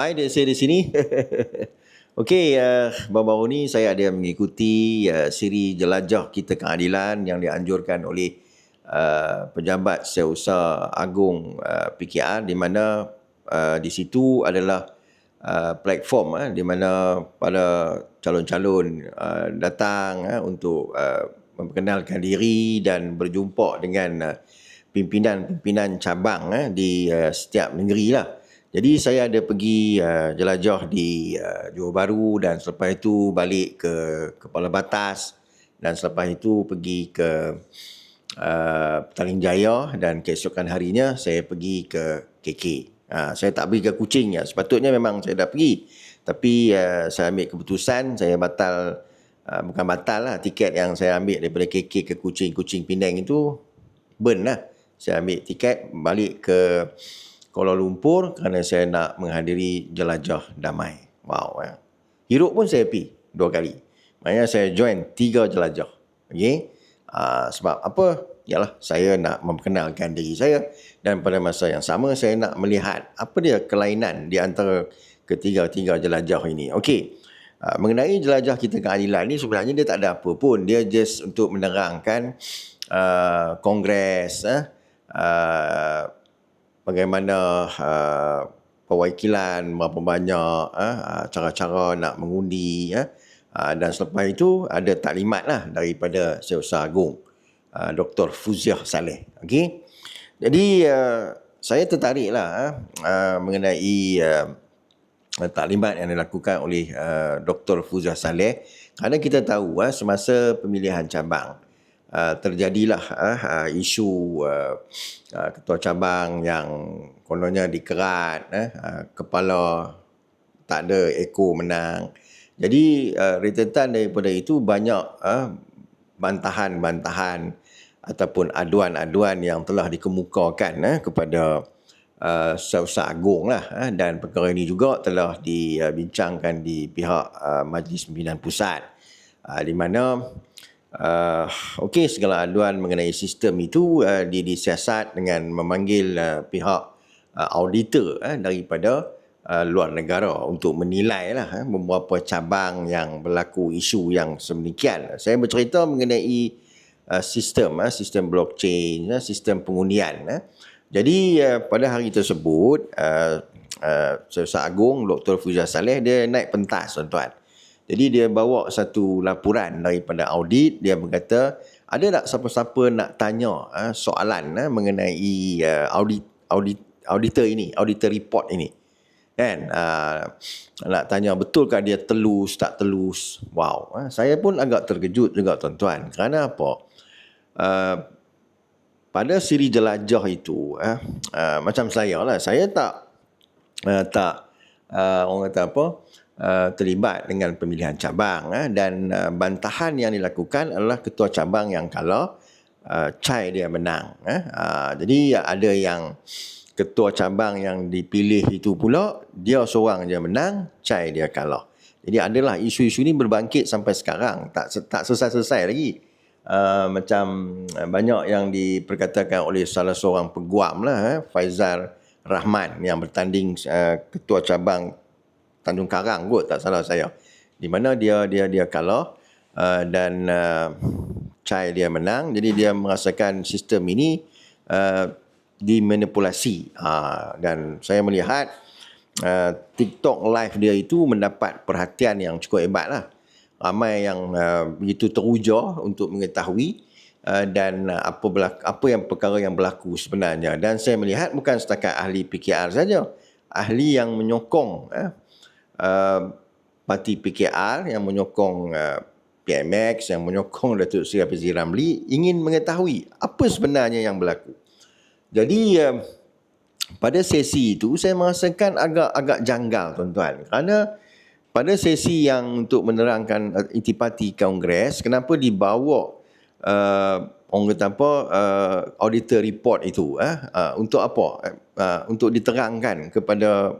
Hai, dia saya di sini. Okey, uh, baru-baru ni saya ada mengikuti uh, siri jelajah kita keadilan yang dianjurkan oleh uh, pejabat Setiausaha Agung uh, PKR di mana uh, di situ adalah uh, platform uh, di mana pada calon-calon uh, datang uh, untuk uh, memperkenalkan diri dan berjumpa dengan uh, pimpinan-pimpinan cabang uh, di uh, setiap negeri lah. Jadi saya ada pergi uh, jelajah di uh, Johor Bahru dan selepas itu balik ke Kepala Batas dan selepas itu pergi ke uh, Petaling Jaya dan keesokan harinya saya pergi ke KK. Uh, saya tak pergi ke Kuching ya. Sepatutnya memang saya dah pergi. Tapi uh, saya ambil keputusan saya batal uh, bukan batal lah tiket yang saya ambil daripada KK ke Kuching, Kuching Penang itu burn lah. Saya ambil tiket balik ke Kuala Lumpur kerana saya nak menghadiri jelajah damai. Wow. Ya. Hirup pun saya pergi dua kali. Maknanya saya join tiga jelajah. Okay. Uh, sebab apa? Yalah, saya nak memperkenalkan diri saya dan pada masa yang sama saya nak melihat apa dia kelainan di antara ketiga-tiga jelajah ini. Okey. Uh, mengenai jelajah kita keadilan ni sebenarnya dia tak ada apa pun. Dia just untuk menerangkan uh, kongres uh, bagaimana uh, perwakilan berapa banyak uh, cara-cara nak mengundi uh, uh, dan selepas itu ada taklimat lah daripada Setiausaha Agung uh, Dr. Fuziah Saleh okay? jadi uh, saya tertarik lah uh, mengenai uh, taklimat yang dilakukan oleh uh, Dr. Fuziah Saleh kerana kita tahu uh, semasa pemilihan cabang uh, terjadilah uh, isu uh, uh, ketua cabang yang kononnya dikerat uh, kepala tak ada ekor menang. Jadi uh, rentetan daripada itu banyak uh, bantahan-bantahan ataupun aduan-aduan yang telah dikemukakan uh, kepada uh, Setiausaha Agung lah uh, dan perkara ini juga telah dibincangkan di pihak uh, Majlis Pimpinan Pusat. Uh, di mana Uh, Okey, segala aduan mengenai sistem itu uh, disiasat dengan memanggil uh, pihak uh, auditor uh, daripada uh, luar negara untuk menilai lah uh, beberapa cabang yang berlaku isu yang sedemikian. Saya bercerita mengenai uh, sistem, uh, sistem blockchain, uh, sistem pengundian. Uh. Jadi uh, pada hari tersebut, uh, uh, Setiausaha Agung Dr. Fuzia Saleh dia naik pentas tuan-tuan. Jadi dia bawa satu laporan daripada audit, dia berkata, ada tak siapa-siapa nak tanya uh, soalan uh, mengenai uh, audit audit auditor ini, auditor report ini. Kan? Uh, nak tanya betulkah dia telus tak telus? Wow, uh, saya pun agak terkejut juga tuan-tuan. Kerana apa? Uh, pada siri jelajah itu, uh, uh, macam saya lah, saya tak uh, tak uh, orang kata apa? Uh, terlibat dengan pemilihan cabang uh, dan uh, bantahan yang dilakukan adalah ketua cabang yang kalah uh, Chai dia menang uh. Uh, jadi ada yang ketua cabang yang dipilih itu pula dia seorang dia menang Chai dia kalah jadi adalah isu-isu ini berbangkit sampai sekarang tak tak selesai-selesai lagi uh, macam banyak yang diperkatakan oleh salah seorang peguam lah uh, Faizal Rahman yang bertanding uh, ketua cabang Tanjung Karang kot tak salah saya. Di mana dia dia dia kalah uh, dan uh, Chai dia menang. Jadi dia merasakan sistem ini uh, dimanipulasi. Uh, dan saya melihat uh, TikTok live dia itu mendapat perhatian yang cukup hebat lah. Ramai yang uh, begitu teruja untuk mengetahui uh, dan uh, apa berlaku, apa yang perkara yang berlaku sebenarnya. Dan saya melihat bukan setakat ahli PKR saja. Ahli yang menyokong uh, uh, parti PKR yang menyokong uh, PMX yang menyokong Datuk Seri Hafiz Ramli ingin mengetahui apa sebenarnya yang berlaku. Jadi uh, pada sesi itu saya merasakan agak-agak janggal tuan-tuan kerana pada sesi yang untuk menerangkan uh, intipati kongres kenapa dibawa uh, orang kata apa uh, auditor report itu uh, uh, untuk apa uh, untuk diterangkan kepada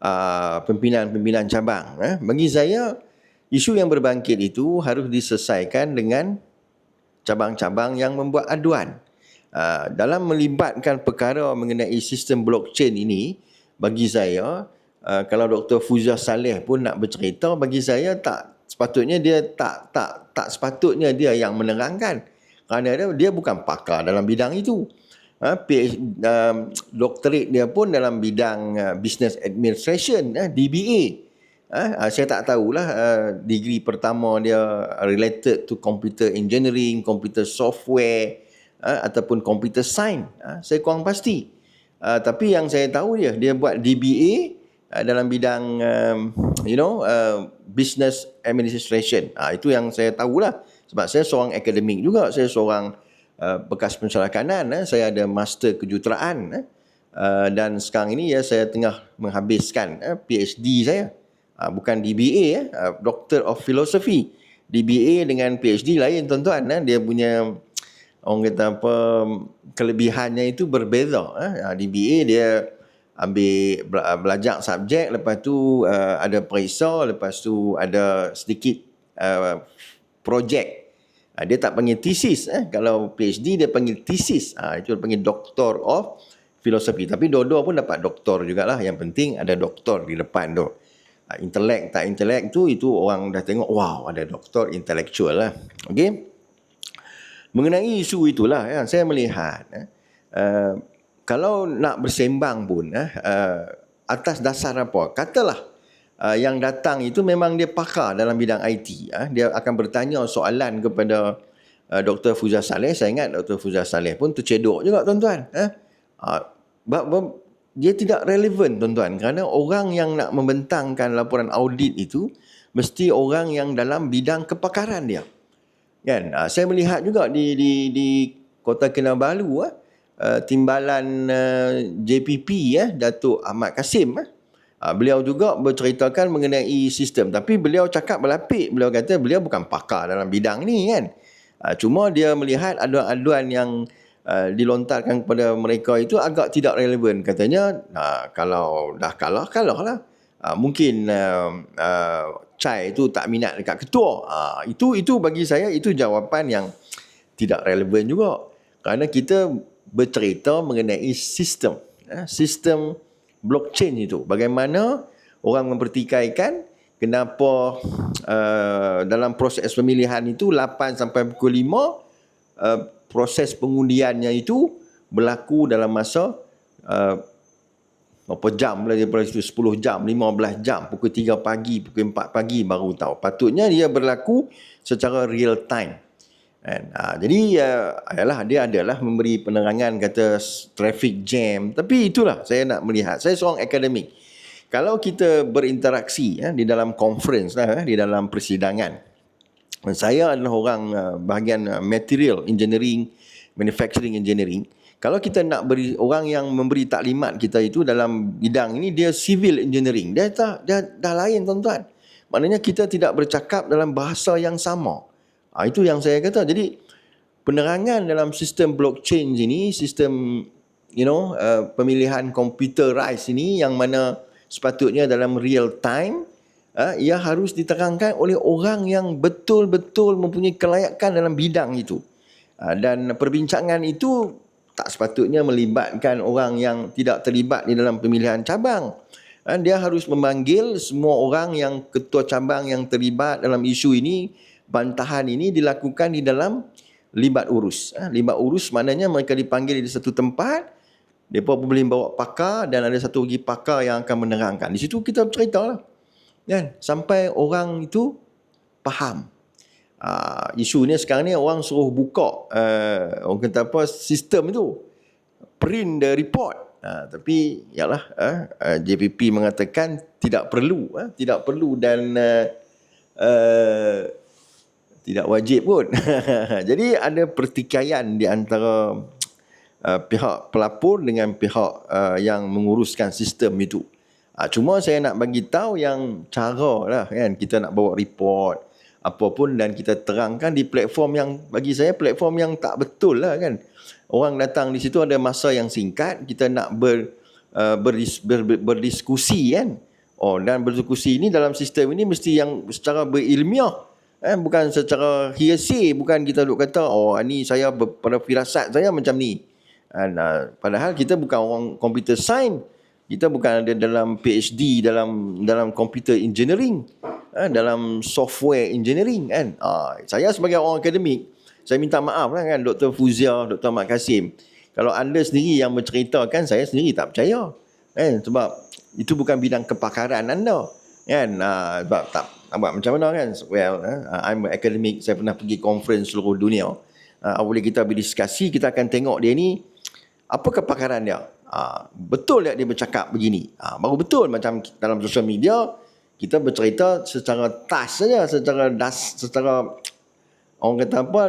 Uh, pimpinan-pimpinan cabang. Eh. Bagi saya, isu yang berbangkit itu harus diselesaikan dengan cabang-cabang yang membuat aduan. Uh, dalam melibatkan perkara mengenai sistem blockchain ini, bagi saya, uh, kalau Dr. Fuzah Saleh pun nak bercerita bagi saya tak sepatutnya dia tak tak tak sepatutnya dia yang menerangkan kerana dia, dia bukan pakar dalam bidang itu uh, PhD, um, doktorate dia pun dalam bidang uh, business administration uh, DBA uh, uh, saya tak tahulah uh, degree pertama dia related to computer engineering computer software uh, ataupun computer science. Uh, saya kurang pasti. Uh, tapi yang saya tahu dia dia buat DBA uh, dalam bidang um, you know uh, business administration. Uh, itu yang saya tahulah. Sebab saya seorang akademik juga, saya seorang uh, bekas pensyarakanan, eh. saya ada master kejuruteraan eh. uh, dan sekarang ini ya saya tengah menghabiskan eh, PhD saya. Uh, bukan DBA eh, uh, Doctor of Philosophy. DBA dengan PhD lain tuan-tuan eh. dia punya orang kata apa kelebihannya itu berbeza eh. Uh, DBA dia ambil belajar subjek lepas tu uh, ada periksa lepas tu ada sedikit uh, projek uh, dia tak panggil thesis eh. Kalau PhD dia panggil thesis. Uh, itu dia panggil doctor of philosophy. Tapi dua-dua pun dapat doktor jugalah. Yang penting ada doktor di depan tu. Uh, intelek tak intelek tu itu orang dah tengok wow ada doktor intellectual lah. Okey? Mengenai isu itulah ya, saya melihat eh, uh, kalau nak bersembang pun eh, uh, atas dasar apa katalah uh, yang datang itu memang dia pakar dalam bidang IT uh, eh. dia akan bertanya soalan kepada uh, Dr. Fuzah Saleh saya ingat Dr. Fuzah Saleh pun tercedok juga tuan-tuan eh. uh, dia tidak relevan tuan-tuan kerana orang yang nak membentangkan laporan audit itu mesti orang yang dalam bidang kepakaran dia kan uh, saya melihat juga di di di Kota Kinabalu uh, timbalan uh, JPP ya Datuk Ahmad Kasim uh. Uh, beliau juga berceritakan mengenai sistem. Tapi beliau cakap berlapik beliau kata beliau bukan pakar dalam bidang ni kan? Uh, cuma dia melihat aduan-aduan yang uh, dilontarkan kepada mereka itu agak tidak relevan. Katanya uh, kalau dah kalah kalah lah uh, mungkin uh, uh, Chai itu tak minat dekat ketua. Uh, itu itu bagi saya itu jawapan yang tidak relevan juga. Kerana kita bercerita mengenai sistem. Eh, sistem blockchain itu. Bagaimana orang mempertikaikan kenapa uh, dalam proses pemilihan itu 8 sampai pukul 5 uh, proses pengundiannya itu berlaku dalam masa uh, berapa jam lah daripada situ 10 jam 15 jam pukul 3 pagi pukul 4 pagi baru tahu. Patutnya dia berlaku secara real time Kan? Ha, jadi uh, ayalah dia adalah memberi penerangan kata traffic jam. Tapi itulah saya nak melihat. Saya seorang akademik. Kalau kita berinteraksi ya, di dalam conference lah, ya, di dalam persidangan saya adalah orang uh, bahagian uh, material engineering manufacturing engineering. Kalau kita nak beri orang yang memberi taklimat kita itu dalam bidang ini dia civil engineering. Dia tak dia dah lain tuan-tuan. Maknanya kita tidak bercakap dalam bahasa yang sama Ha, itu yang saya kata. Jadi penerangan dalam sistem blockchain ini, sistem you know uh, pemilihan computerized ini yang mana sepatutnya dalam real time uh, ia harus diterangkan oleh orang yang betul-betul mempunyai kelayakan dalam bidang itu. Uh, dan perbincangan itu tak sepatutnya melibatkan orang yang tidak terlibat di dalam pemilihan cabang. Uh, dia harus memanggil semua orang yang ketua cabang yang terlibat dalam isu ini bantahan ini dilakukan di dalam libat urus. Ha, libat urus maknanya mereka dipanggil di satu tempat, mereka boleh bawa pakar dan ada satu lagi pakar yang akan menerangkan. Di situ kita bercerita lah. Kan? Sampai orang itu faham. Uh, isu ni sekarang ni orang suruh buka uh, orang kata apa sistem itu print the report uh, tapi yalah uh, uh, JPP mengatakan tidak perlu uh, tidak perlu dan uh, uh, tidak wajib pun. Jadi ada pertikaian di antara uh, pihak pelapor dengan pihak uh, yang menguruskan sistem itu. Uh, cuma saya nak bagi tahu yang cara lah kan kita nak bawa report apapun dan kita terangkan di platform yang bagi saya platform yang tak betul lah kan. Orang datang di situ ada masa yang singkat kita nak ber, uh, berdis, ber, ber, berdiskusi kan. Oh dan berdiskusi ini dalam sistem ini mesti yang secara berilmiah Eh, bukan secara hearsay, bukan kita duk kata, oh ni saya pada firasat saya macam ni. And, uh, padahal kita bukan orang computer science. Kita bukan ada dalam PhD dalam dalam computer engineering, ha, dalam software engineering kan. Ha, saya sebagai orang akademik, saya minta maaf lah kan Dr. Fuzia, Dr. Mat Kasim. Kalau anda sendiri yang menceritakan, saya sendiri tak percaya. Kan? Sebab itu bukan bidang kepakaran anda. Kan? Ha, sebab tak nampak macam mana kan? Well, uh, I'm an academic, saya pernah pergi conference seluruh dunia. Uh, boleh kita berdiskusi, kita akan tengok dia ni, apa kepakaran dia? Ha, betul tak dia bercakap begini? Ha, baru betul macam dalam sosial media kita bercerita secara tas saja, secara das, secara orang kata apa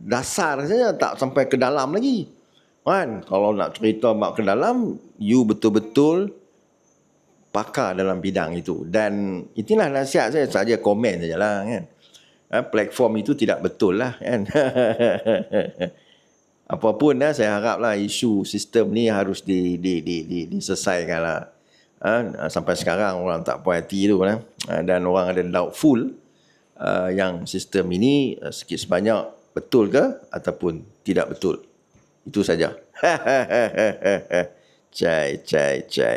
dasar saja tak sampai ke dalam lagi. Kan? Kalau nak cerita mak ke dalam, you betul-betul pakar dalam bidang itu. Dan itulah nasihat saya saja komen sajalah kan. Ha, platform itu tidak betul lah kan. apapun dah saya haraplah isu sistem ni harus di di di di diselesaikan lah. Ha, sampai sekarang orang tak puas hati tu lah. Ha, dan orang ada doubtful uh, yang sistem ini uh, sikit sebanyak betul ke ataupun tidak betul. Itu saja. cai cai cai.